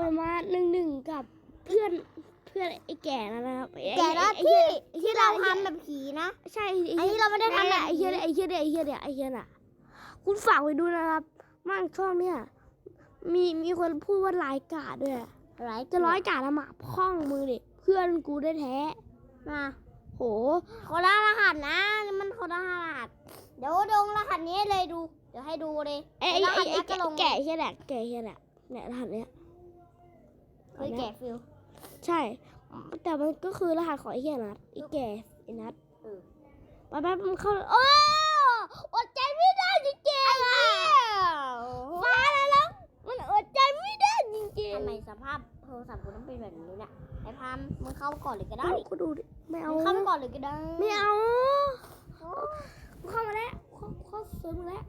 มันมาหนึ่งหนึ่งกับเพื่อนเพื่อนไอ้แก่นั่นนะครับไอ้แก่แล้วไอ้ที่ไอ้ที่เราทำแบบผีนะ ใช่อันนี้เราไม่ได้ทำแบบไอ้เหี้ยเนี่ยไอ้เหี้ยเนี่ยไอ้เหี้ยเนี่ยไอ้เหี้ยน่ะ คุณฝากไว้ดูนะครับ มั่งช่องเนี่ย มีมีคนพูดว่าร้ายกาจด้วยไรจะร้อยกาจละหมาพ่องมือดิเพื่อนกูได้แท้มาโหคนละรหัสนะนี่มันคนละรหัสเดี๋ยวดงรหัสนี้เลยดู เดี๋ยวให้ดูเลยไอ้รไอ้หัสไอ้เนี้ยก็ลงแก่เหี้ยแหละแก่เหี้ยแหละเนี่ยรหัสเนี้ย เฮ้ยแกะฟิลใช่ แต่มันก็คือรหัสของไอ้เหี้ยนัดไอ้แก่ไอ้นัดเออไปไปมันเข้าโอ้อดใจไม่ได้จริงๆอะฟ้าแล้วแล้วมันอดใจไม่ได้จริงๆทำไมสภาพโทรศัพท์กูต้องเป็นแบบนี้เนี่ยไอ้พามมึงเข้าก่อนเลยก็ได้เอาก็ดูดิไม่เอามึงเข้าไปก่อนเลยก็ได้ไม่เอาเข้ามาแล้วเข้าเข้าซื้อมาแล้ว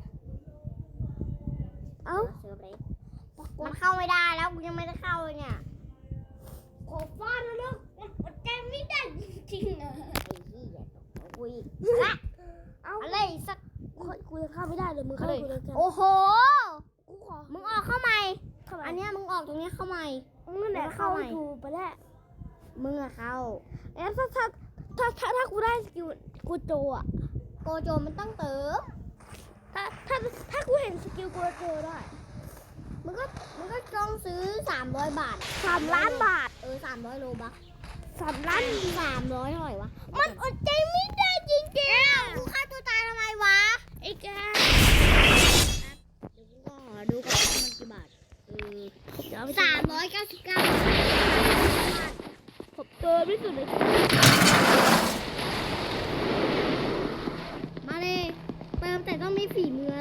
เอ้าเซิร์ฟเลยมันเข้าไม่ได้แล้วกูยังไม่ได้เข้าเลยเนี่ย ขอฟ้าแล้วแล้วอดใจไม่ได้จริงๆอะไอ้เหี้ยตกกูอีกละเอาอะไรสักกูจะเข้าไม่ได้เลยมึงเข้ากูเลยกันโอ้โหกูขอมึงออกเข้าใหม่เข้ามาอันเนี้ยมึงออกตรงเนี้ยเข้าใหม่นั่นแหละเข้าถูกไปแล้วมึงอะเข้าเอ๊ะถ้าถ้าถ้าถ้าถ้ากูได้สกิลกูโจอะโกโจมันต้องเติมถ้าถ้าถ้ากูเห็นสกิลกูโจได้ มึงก็มึงก็ต้องซื้อ300บาทสามล้านบาท เออ300โลบักสามล้านสามร้อยเท่าไหร่วะ มันอดใจไม่ได้จริงกูฆ่าตัวตายทำไมวะๆไอ้แกเดี๋ยวกูก็ขอดูก่อนว่ามันกี่บาทเออเดี๋ยวเอาไปสามร้อยเก้าสิบเก้าผมเจอที่สุดในชีวิตมาเลยเติมแต่ต้องมีฝีมือ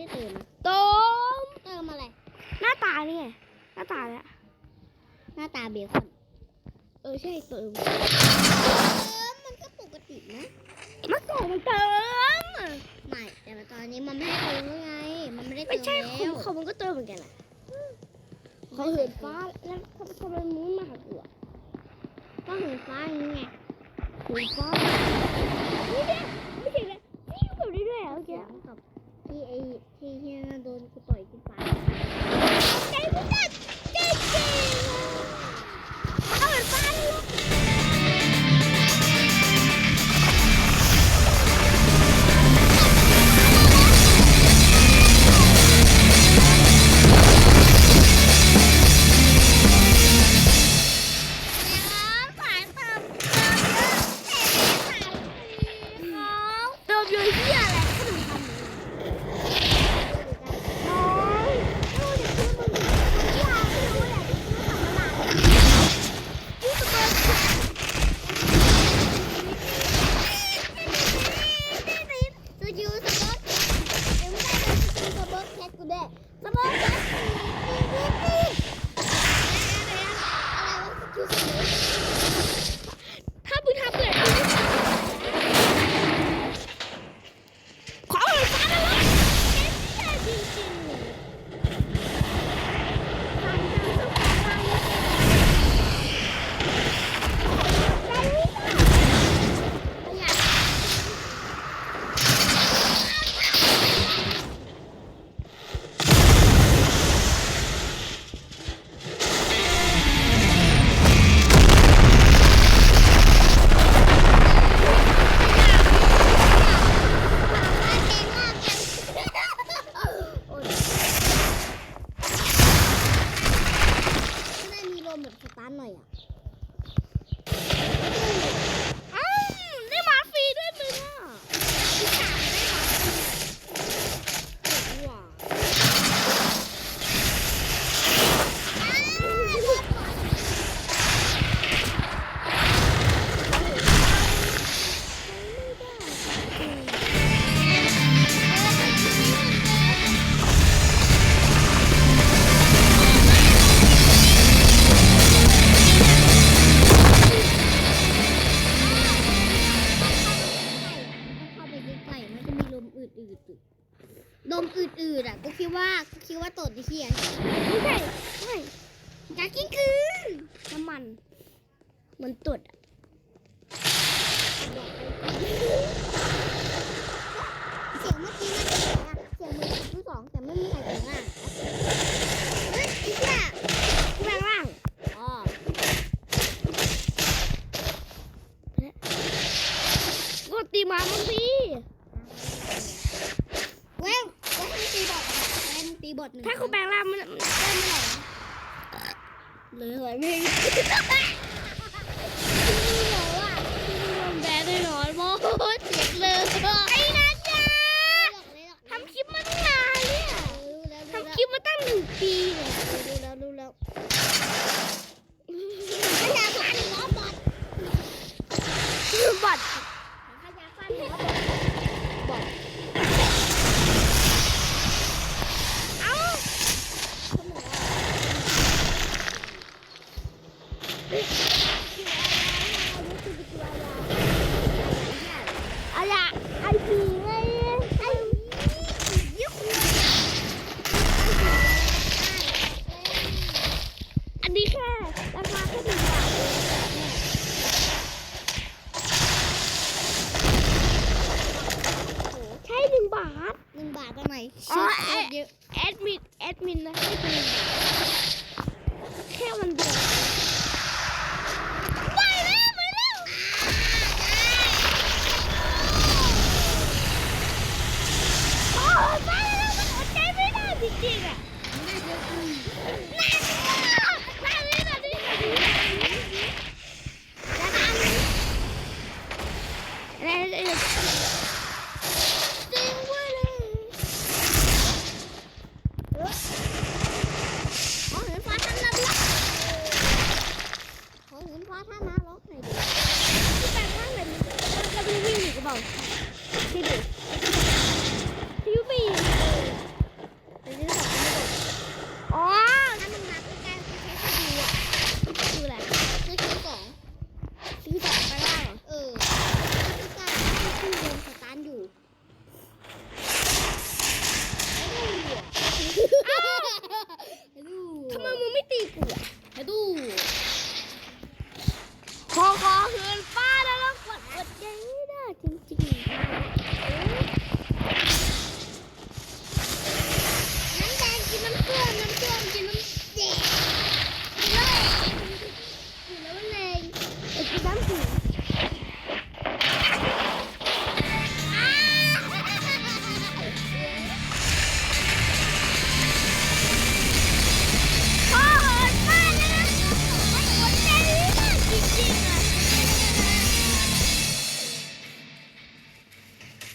ไม่ได้เติมนะโตมเติมอะไร หน้าตานี่ไงหน้าตาเนี่ยหน้าตาเบคอนเออใช่เติม เติมมันก็ปกตินะมันส่งมันเติมไม่แต่ว่าตอนนี้มันไม่ให้เติมแล้วไง มันไม่ได้เติไม่มใช่แล้ของวเขามันก็เติมเหมือนกันแหละเขาเหินฟ้าแล้วเขาทำไมมุ้งมาหากูอะก็เหินฟ้าอย่างนี้ไงเหินฟ้า นี่เนี่ยไม่ใช่เลยนี่อยู่แบบนี้ด้วยเหรอเมื่อเกี่กี้ยวกับ ที่ไอที่เฮียโดนกูต่อยกูปา 怎么？าทหนึ่งบาททำไมชุดเยวแอดมินแอดมินนะให้เป็นหนึ่งบาทแค่มันเดียวไปแล้วไปแล้วโอ้ไปแล้วมัอดใจไม่ได้จริงๆอะแล้วก็อันนี้แล้ว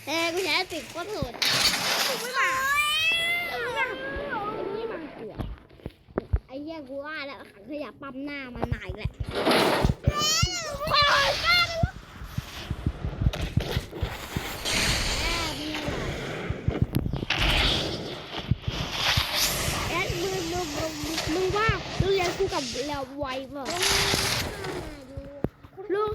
เออกูใช้ติดก้ตรโหดไม่มาไอ้เหี้ยกูว่าแล้วขังขยะปั๊มหน้ามันหนาอีกแหละโคตรโหดมากมึงว่าลูกเรียนกูกับเราไวเปล่ลูก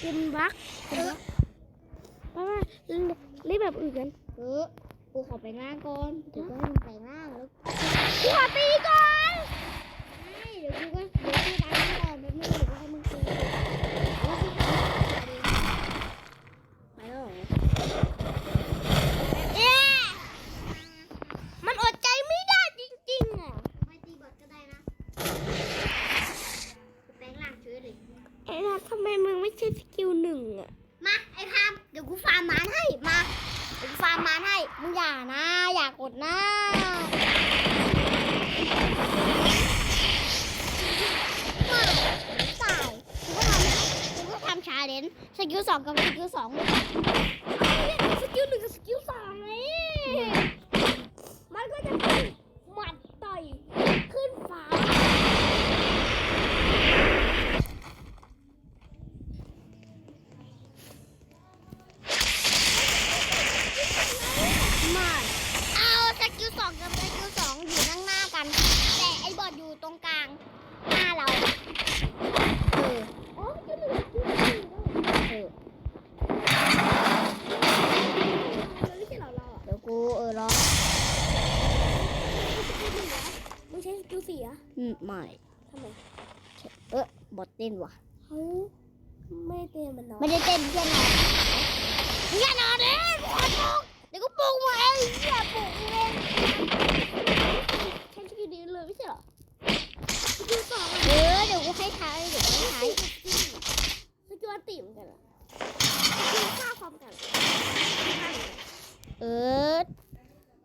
เป็นบั๊กเออป้าเล่นแบบอื่นกัน เออ กูขอไปหน้าก่อน ถึงจะให้มึงไปาน้าแล้ว Happy ไม่ทำไมเออบอทเต้นว่ะเขาไม่ได้เตรียมมันเนาะไม่ได้เต้นแค่นอนอย่านอนเด้ขอโทษเดี๋ยวก็ปลุกมาเองอย่าปลุกเองใช้สกิลนี้เลยไม่ใช่เหรอสกิลสองอะเออเดี๋ยวกูให้ใช้เดี๋ยวกูให้ใช้สกิลอันติเหมือนกันเหรอสกิลฆ่าความกันเหรอเออ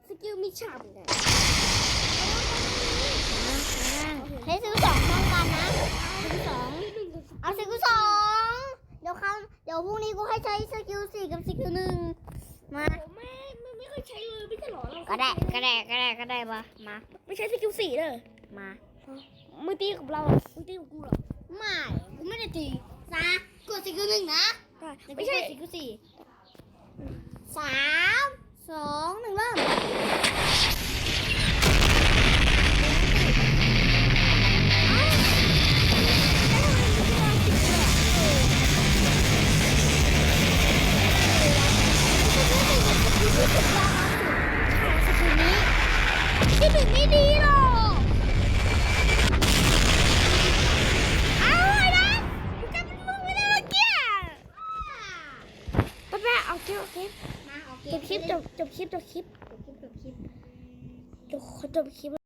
สกิลมีฉาบเหมือนกัน ให้ซื้อสองป้องกันนะซื้อสอง หนึ่งกับ เอาสกิลสองเดี๋ยวครั้งเดี๋ยวพรุ่งนี้กูให้ใช้สกิลสี่กับสกิลหนึ่งมา ผมไม่ไม่ไม่เคยใช้เลยไม่ใช่เหรอเรา ก็ได้ก็ได้ก็ได้ก็ได้ปะมาไม่ใช่สกิลสี่เลยมามึงตีกับเราอะมึงตีกับกูเหรอไม่กูไม่ได้ตีซะกดสกิลหนึ่งนะไม่ใช่สกิลสี่สามสองหนึ่งเริ่ม จบจบคลิป